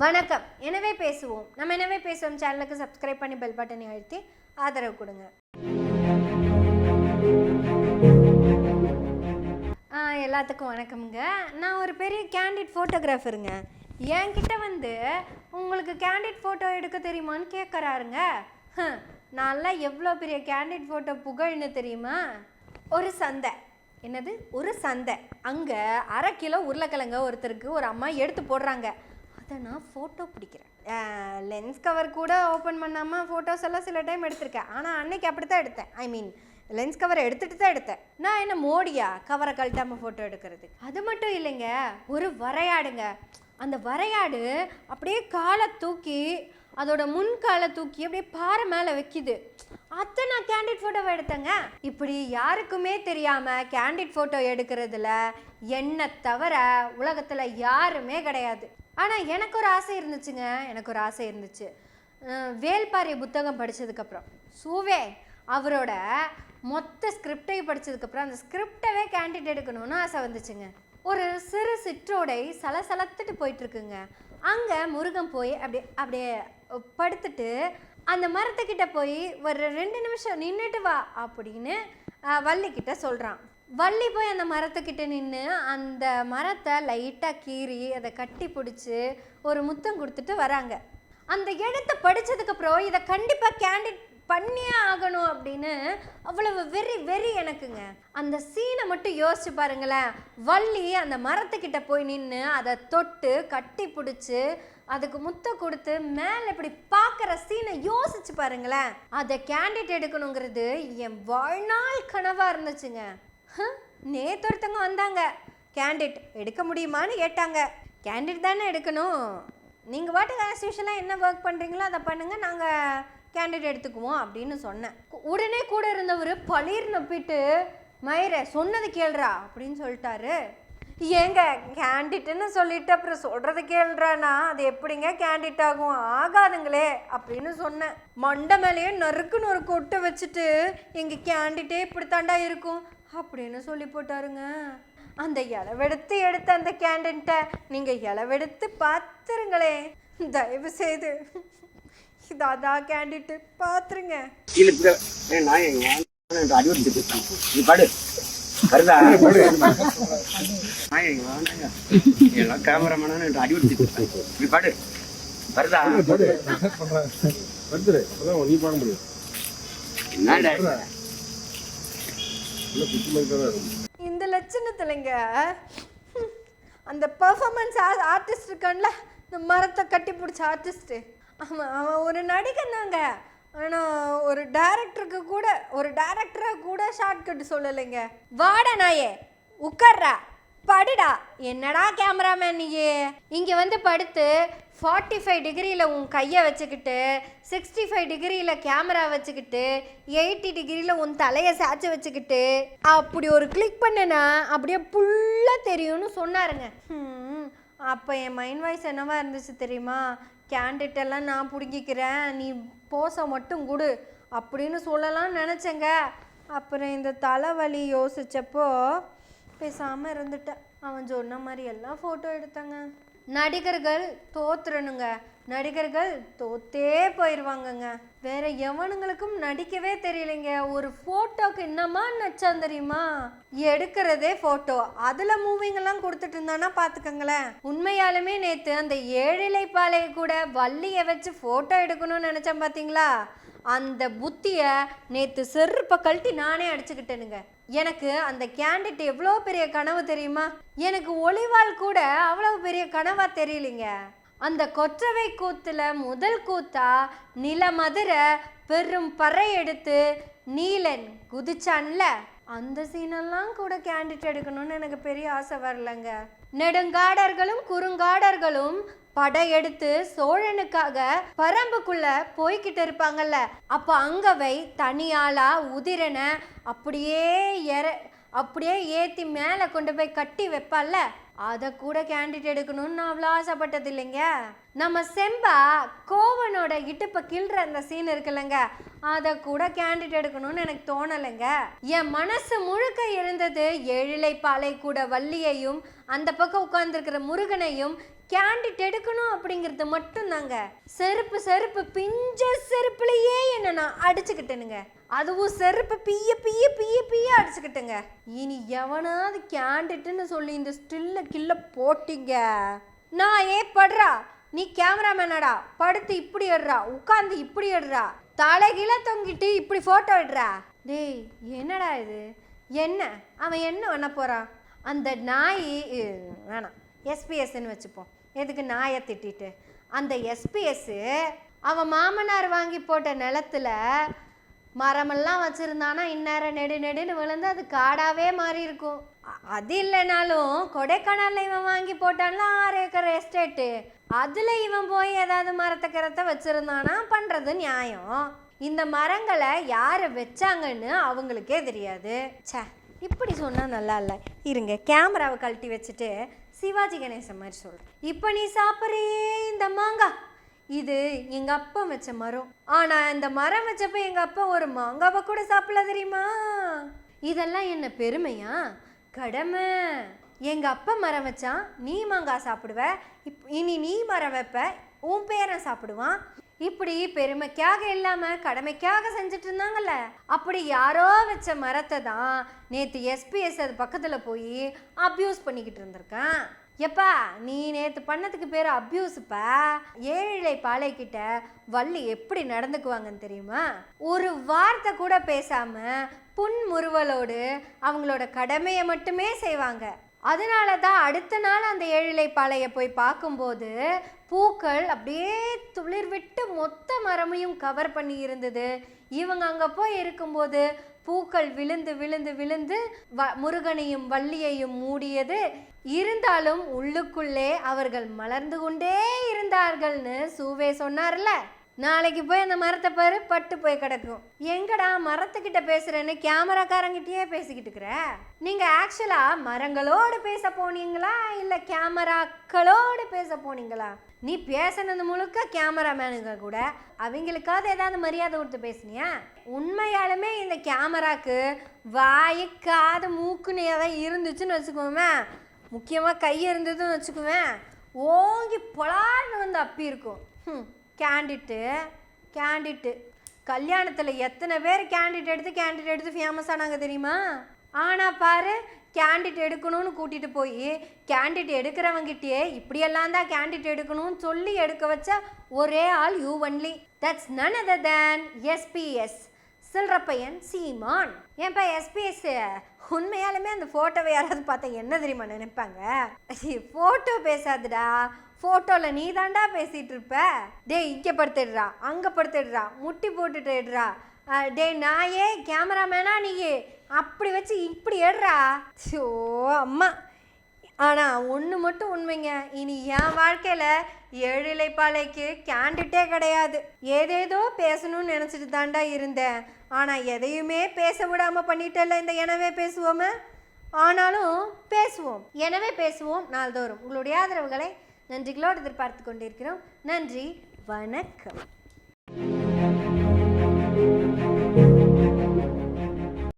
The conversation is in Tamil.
வணக்கம். எனவே பேசுவோம். நம்ம எனவே பேசுவோம். சேனலுக்கு சப்ஸ்கிரைப் பண்ணி பெல் பட்டனை அழுத்தி ஆதரவு கொடுங்க. எல்லாத்துக்கும் வணக்கம்ங்க. நான் ஒரு பெரிய கேண்டிட் ஃபோட்டோகிராஃபருங்க என்கிட்ட வந்து உங்களுக்கு கேண்டிட் ஃபோட்டோ எடுக்க தெரியுமான்னு கேட்குறாருங்க நான்லாம் எவ்வளோ பெரிய கேண்டிட் ஃபோட்டோ புகழ்னு தெரியுமா? ஒரு சந்தை. என்னது? ஒரு சந்தை. அங்கே அரை கிலோ உருளைக்கிழங்க ஒருத்தருக்கு ஒரு அம்மா எடுத்து போடுறாங்க. அதை நான் ஃபோட்டோ பிடிக்கிறேன். லென்ஸ் கவர் கூட ஓப்பன் பண்ணாமல் ஃபோட்டோஸ் எல்லாம் சில டைம் எடுத்திருக்கேன். ஆனால் அன்னைக்கு அப்படி தான் எடுத்தேன். ஐ மீன் லென்ஸ் கவர் எடுத்துட்டு தான் எடுத்தேன். நான் என்ன மோடியா? கவரை கழட்டாமல் ஃபோட்டோ எடுக்கிறது. அது மட்டும் இல்லைங்க. ஒரு வரையாடுங்க. அந்த வரையாடு அப்படியே காலை தூக்கி அதோட முன்காலை தூக்கி அப்படியே பாறை மேலே வைக்குது. அதை நான் கேண்டிட் ஃபோட்டோவை எடுத்தேங்க. இப்படி யாருக்குமே தெரியாமல் கேண்டிட் ஃபோட்டோ எடுக்கிறதுல என்னை தவிர உலகத்தில் யாருமே கிடையாது. ஆனால் எனக்கு ஒரு ஆசை இருந்துச்சுங்க. எனக்கு ஒரு ஆசை இருந்துச்சு. வேல்பாரி புத்தகம் படித்ததுக்கப்புறம் சூவே அவரோட மொத்த ஸ்கிரிப்டையும் படித்ததுக்கப்புறம் அந்த ஸ்கிரிப்டவே கேண்டிட் எடுக்கணும்னு ஆசை வந்துச்சுங்க. ஒரு சிறு சிற்றோடை சலசலத்துட்டு போயிட்டுருக்குங்க. அங்கே முருகன் போய் அப்படியே அப்படியே படுத்துட்டு அந்த மரத்துக்கிட்ட போய் ஒரு ரெண்டு நிமிஷம் நின்றுட்டு வா அப்படின்னு வள்ளிக்கிட்ட சொல்கிறான் வள்ளி போய் அந்த மரத்துக்கிட்ட நின்று அந்த மரத்தை லைட்டாக கீறி அதை கட்டி பிடிச்சி ஒரு முத்தம் கொடுத்துட்டு வராங்க. அந்த இடத்த படித்ததுக்கப்புறம் இதை கண்டிப்பாக கேண்டிட் பண்ணியே ஆகணும் அப்படின்னு அவ்வளவு வெறி வெறி எனக்குங்க. அந்த சீனை மட்டும் யோசிச்சு பாருங்களேன். வள்ளி அந்த மரத்துக்கிட்ட போய் நின்று அதை தொட்டு கட்டி பிடிச்சி அதுக்கு முத்தம் கொடுத்து மேலே இப்படி பார்க்குற சீனை யோசிச்சு பாருங்களேன். அதை கேண்டிட் எடுக்கணுங்கிறது என் வாழ்நாள் கனவாக இருந்துச்சுங்க. ஹம், ஒருத்தவங்க வந்தாங்க. கேண்டிட் எடுக்க முடியுமான்னு கேட்டாங்க. கேண்டிட் தானே எடுக்கணும். நீங்கள் பாட்டு ஆஸ் யூஷுவலாக என்ன ஒர்க் பண்ணுறீங்களோ அதை பண்ணுங்கள் நாங்கள் கேண்டிட் எடுத்துக்குவோம் அப்படின்னு சொன்னேன். உடனே கூட இருந்தவர் பளிர் நப்பிட்டு மயிர சொன்னது கேள்றா அப்படின்னு சொல்லிட்டாரு. ஏங்க கேண்டிட்டுன்னு சொல்லிட்டு அப்புறம் சொல்கிறது கேள்றானா அது எப்படிங்க கேண்டிட் ஆகும்? ஆகாதுங்களே அப்படின்னு சொன்னேன். மண்டை மேலேயே நறுக்குன்னு ஒரு கொட்டை வச்சுட்டு எங்கள் கேண்டிட்டே இப்படித்தாண்டா இருக்கும். அப்படின்னு சொல்லி போட்டாருங்க. அந்த இளவெடுத்து எடுத்த அந்த கேண்டின்ட்டை நீங்கள் இளவெடுத்து பார்த்துருங்களே தயவு செய்து இது அதான் கேண்டிட்டு அடி வந்துட்டு நீ வருதா? பார்க்க முடியும் என்னடா இல்லை குத்து மாதிரி தான் இருக்கும் இந்த லட்சணத்துலங்க. அந்த பர்ஃபார்மன்ஸ் ஆர்டிஸ்ட் இருக்கான்ல இந்த மரத்தை கட்டி பிடிச்ச ஆர்டிஸ்ட்டு அவன் அவன் ஒரு நடிகன் தாங்க. ஆனால் ஒரு டேரக்டருக்கு கூட ஒரு டேரக்டரை கூட ஷார்ட் கட் சொல்லலைங்க. வாட நாயே உட்கார்றா. படுடா. என்னடா கேமராமேன் நீயே இங்கே வந்து படுத்து ஃபார்ட்டி ஃபைவ் டிகிரியில் உன் கையை வச்சுக்கிட்டு சிக்ஸ்டி ஃபைவ் டிகிரியில் கேமரா வச்சுக்கிட்டு எயிட்டி டிகிரியில் உன் தலையை சாய்ச்சி வச்சுக்கிட்டு அப்படி ஒரு கிளிக் பண்ணனா அப்படியே ஃபுல்லாக தெரியும்னு சொன்னாருங்க. அப்போ என் மைண்ட் வாய்ஸ் என்னவா இருந்துச்சு தெரியுமா? கேண்டிட் எல்லாம் நான் பிடுங்கிக்கிறேன் நீ போசை மட்டும் கொடு அப்படின்னு சொல்லலாம்னு நினச்சேங்க. அப்புறம் இந்த தலைவலி யோசிச்சப்போ பேசாமல் இருந்துட்டேன் அவன் சொன்ன மாதிரி எல்லாம் ஃபோட்டோ எடுத்தாங்க. நடிகர்கள் தோத்துறனுங்க நடிகர்கள் தோத்தே போயிடுவாங்கங்க வேற எவனுங்களுக்கும் நடிக்கவே தெரியலைங்க. ஒரு ஃபோட்டோக்கு என்னமா நச்சம் தெரியுமா? எடுக்கிறதே ஃபோட்டோ அதில் மூவிங்கெல்லாம் கொடுத்துட்டு இருந்தானா பார்த்துக்கங்களேன் உண்மையாலுமே நேற்று அந்த ஏழிலை பாலையை கூட வள்ளியை வச்சு ஃபோட்டோ எடுக்கணும்னு நினச்சேன் பார்த்தீங்களா அந்த புத்தியை நேற்று செருப்பை கழட்டி நானே அடிச்சுக்கிட்டேனுங்க. எனக்கு அந்த கேண்டிட் எவ்வளோ பெரிய கனவு தெரியுமா? எனக்கு ஒளிவால் கூட அவ்வளோ பெரிய கனவா தெரியலைங்க. அந்த கொற்றவை கூத்துல முதல் கூத்தா நிலமதுரை பெரும் பறை எடுத்து நீலன் குதிச்சான்ல. அந்த சீனெல்லாம் கூட கேண்டிட் எடுக்கணும்னு எனக்கு பெரிய ஆசை வரலங்க. நெடுங்காடர்களும் குறுங்காடர்களும் படையெடுத்து சோழனுக்காக பரம்புக்குள்ள போய்கிட்டு இருப்பாங்கல்ல அப்போ அங்கவை தனியாளா உதிரனை அப்படியே எற அப்படியே ஏத்தி மேலே கொண்டு போய் கட்டி வைப்பால்ல அதை கூட கேண்டிட் எடுக்கணும்னு நான் அவ்வளோ ஆசைப்பட்டது இல்லைங்க நம்ம செம்பா கோவனோட இடுப்பை கிள்ற அந்த சீன் இருக்குல்லங்க. அதை கூட கேண்டிட் எடுக்கணும்னு எனக்கு தோணலைங்க. என் மனசு முழுக்க இருந்தது எழிலை பாலை கூட வள்ளியையும் அந்த பக்கம் உட்கார்ந்துருக்கிற முருகனையும் கேண்டிட் எடுக்கணும் அப்படிங்கிறது மட்டும்தாங்க. செருப்பு செருப்பு பிஞ்ச செருப்புலையே என்ன நான் அடிச்சுக்கிட்டேனுங்க. அதுவும் செருப்பு பிய பிய பிய பிய அடிச்சுக்கிட்டேங்க. இனி எவனாவது கேண்டிட்டுன்னு சொல்லி இந்த ஸ்டில்ல கில்ல போட்டிங்க. நான் ஏ படுறா? நீ கேமராமேனடா படுத்து இப்படி எடுறா உட்காந்து இப்படி எடுறா தலைகீழ தொங்கிட்டு இப்படி போட்டோ எடுறா. டேய் என்னடா இது? என்ன? அவன் என்ன பண்ண போறான்? அந்த நாய் வேணாம். எஸ்பிஎஸ்ன்னு வச்சுப்போம். எதுக்கு நாயை திட்டிட்டு? அந்த எஸ்பிஎஸ் அவன் மாமனார் வாங்கி போட்ட நிலத்துல மரமெல்லாம் வச்சுருந்தானா இந்நேரம் நெடு நெடுன்னு விழுந்து அது காடாவே மாறி இருக்கும் அது இல்லைனாலும் கொடைக்கானல்ல இவன் வாங்கி போட்டான்ல ஆறு ஏக்கர் எஸ்டேட்டு. அதில் இவன் போய் ஏதாவது மரத்தை கரத்தை வச்சுருந்தானா பண்ணுறது நியாயம். இந்த மரங்களை யார் வச்சாங்கன்னு அவங்களுக்கே தெரியாது. சே இப்படி சொன்னால் நல்லா இல்லை. இருங்க கேமராவை கழட்டி வச்சுட்டு சிவாஜி கணேசன் மாதிரி சொல்கிறேன் இப்போ நீ சாப்பிட்றியே இந்த மாங்காய். இது எங்கள் அப்பா வச்ச மரம். ஆனால் இந்த மரம் வச்சப்போ எங்கள் அப்பா ஒரு மாங்காவை கூட சாப்பிடல தெரியுமா? இதெல்லாம் என்ன பெருமையா? கடமை. எங்கள் அப்பா மரம் வச்சான் நீ மாங்காய் சாப்பிடுவ. இப் இனி நீ மரம் வைப்ப. உன் பேரன் சாப்பிடுவான். இப்படி பெருமைக்காக இல்லாமல் கடமைக்காக செஞ்சுட்டு இருந்தாங்கல்ல. அப்படி யாரோ வச்ச மரத்தை தான் நேற்று எஸ்பிஎஸ் அது பக்கத்தில் போய் அப்யூஸ் பண்ணிக்கிட்டு இருந்திருக்கேன். எப்பா நீ நேற்று பண்ணதுக்கு பேர் அப்யூஸுப்பா ஏழை பாலைக்கிட்ட வள்ளி எப்படி நடந்துக்குவாங்கன்னு தெரியுமா? ஒரு வார்த்தை கூட பேசாம புன்முறுவலோடு அவங்களோட கடமையை மட்டுமே செய்வாங்க. அதனால தான் அடுத்த நாள் அந்த ஏழிலை பாலையை போய் பார்க்கும்போது பூக்கள் அப்படியே துளிர் விட்டு மொத்த மரமையும் கவர் பண்ணி இருந்தது. இவங்க அங்கே போய் இருக்கும்போது பூக்கள் விழுந்து விழுந்து விழுந்து வ முருகனையும் வள்ளியையும் மூடியது இருந்தாலும் உள்ளுக்குள்ளே அவர்கள் மலர்ந்து கொண்டே இருந்தார்கள்னு சூவே சொன்னார்ல. நாளைக்கு போய் அந்த மரத்தை பாரு பட்டு போய் கிடக்கும். எங்கடா மரத்துக்கிட்ட பேசுறேன்னு கேமராக்காரங்கிட்டயே பேசிக்கிட்டு இருக்கிற? நீங்க ஆக்சுவலா மரங்களோடு பேச போனீங்களா? இல்ல கேமராக்களோடு பேச போனீங்களா? நீ பேசுனது முழுக்க கேமராமேனுங்க கூட. அவங்களுக்காவது ஏதாவது மரியாதை கொடுத்து பேசுனியா? உண்மையாலுமே இந்த கேமராக்கு வாய் காது மூக்குன்னு ஏதாவது இருந்துச்சுன்னு வச்சுக்கோமே. முக்கியமாக கை இருந்ததுன்னு வச்சுக்குவேன். ஓங்கி பொலார்னு வந்து அப்பி இருக்கும். கேண்டிட்டு கேண்டிட்டு கல்யாணத்தில் எத்தனை பேர் கேண்டிட் எடுத்து கேண்டிட் எடுத்து ஃபேமஸ் ஆனாங்க தெரியுமா? ஆனால் பாரு கேண்டிட் எடுக்கணும்னு கூட்டிகிட்டு போய் கேண்டிட் எடுக்கிறவங்கிட்டே இப்படியெல்லாம் தான் கேண்டிட் எடுக்கணும்னு சொல்லி எடுக்க வச்ச ஒரே ஆள் you only that's none other than SPS சில்றப்பையன் Seeman. ஏன்பா எஸ்பிஎஸ் உண்மையாலுமே அந்த ஃபோட்டோவை யாராவது பார்த்தா என்ன தெரியுமா நினைப்பாங்க? ஃபோட்டோ பேசாதுடா. ஃபோட்டோவில் நீ தாண்டா பேசிகிட்டு இருப்ப. டேய் இங்கே படுத்துடுறா அங்கே படுத்துடுறா முட்டி போட்டுட்டுடுறா டேய் நாயே கேமராமேனா நீ அப்படி வச்சு இப்படி எடுறா ஸோ அம்மா. ஆனால் ஒன்று மட்டும் உண்மைங்க. இனி என் வாழ்க்கையில் ஏழிலைப்பாளைக்கு கேண்டிட்டே கிடையாது. ஏதேதோ பேசணும்னு நினச்சிட்டு தாண்டா இருந்தேன். ஆனால் எதையுமே பேச விடாமல் பண்ணிட்டல இந்த எனவே பேசுவோமே? ஆனாலும் பேசுவோம். எனவே பேசுவோம் நாள்தோறும். உங்களுடைய ஆதரவுகளை நன்றிகளோடு எதிர்பார்த்து கொண்டிருக்கிறோம். நன்றி. வணக்கம்.